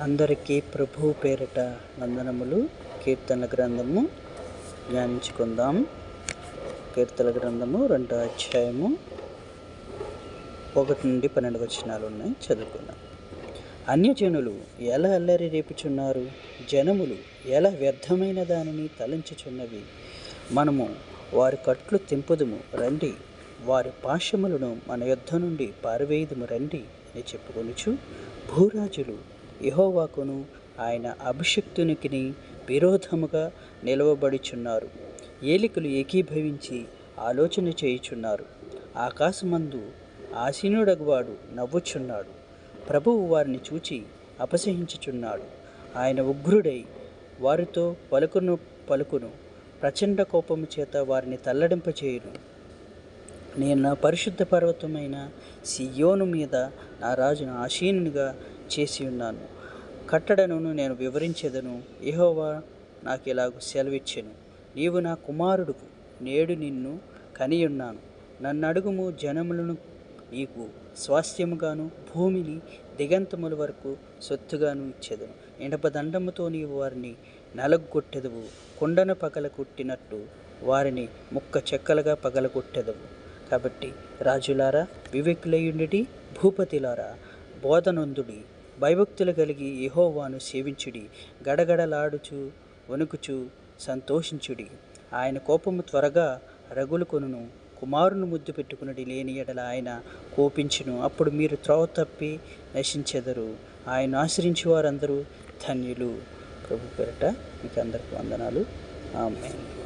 అందరికీ ప్రభు పేరిట వందనములు. కీర్తనల గ్రంథము ధ్యానించుకుందాం. కీర్తన గ్రంథము రెండో అధ్యాయము ఒకటి నుండి పన్నెండు వచనాలు ఉన్నాయి. చదువుకుందాం. అన్యజనులు ఎలా అల్లరి రేపుచున్నారు? జనములు ఎలా వ్యర్థమైన దానిని తలంచుచున్నవి? మనము వారి కట్లు తెంపుదుము రండి. వారి పాశములను మన యుద్ధ నుండి పారవేయుదుము రండి అని చెప్పుకొనుచు భూరాజులు యహోవాకును ఆయన అభిషక్తునికి విరోధముగా నిలవబడుచున్నారు. ఏలికలు ఏకీభవించి ఆలోచన చేయుచున్నారు. ఆకాశమందు ఆసీనుడగవాడు నవ్వుచున్నాడు. ప్రభువు వారిని చూచి అపసహించుచున్నాడు. ఆయన ఉగ్రుడై వారితో పలుకును పలుకును ప్రచండ కోపము చేత వారిని తల్లడింపచేయును. నేను నా పరిశుద్ధ పర్వతమైన సియోను మీద నా రాజును ఆశీనునిగా చేసి ఉన్నాను. కట్టడను నేను వివరించేదను. ఏహోవా నాకు ఇలాగ సెలవిచ్చెను. నీవు నా కుమారుడుకు నేడు నిన్ను కనియున్నాను. నన్ను అడుగుము జనములను నీకు స్వాస్థ్యముగాను భూమిని దిగంతముల వరకు సొత్తుగాను ఇచ్చేదను. ఇనపదండముతో నీవు వారిని నలగొట్టెదవు. కొండను పగల కొట్టినట్టు వారిని ముక్క చెక్కలుగా పగలగొట్టెదవు. కాబట్టి రాజులారా వివేకులయుండి భూపతిలారా బోధనందుడి. భయభక్తులు కలిగి యహోవాను సేవించుడి గడగడలాడుచు వణుకుచు సంతోషించుడి. ఆయన కోపము త్వరగా రగులుకొనును కుమారుని ముద్దు పెట్టుకున్నది లేని ఎడల ఆయన కోపించును. అప్పుడు మీరు త్రోవ తప్పి నశించెదరు. ఆయన ఆశ్రయించే వారందరూ ధన్యులు. ప్రభు పేరట మీకు అందరికి వందనాలు. ఆమె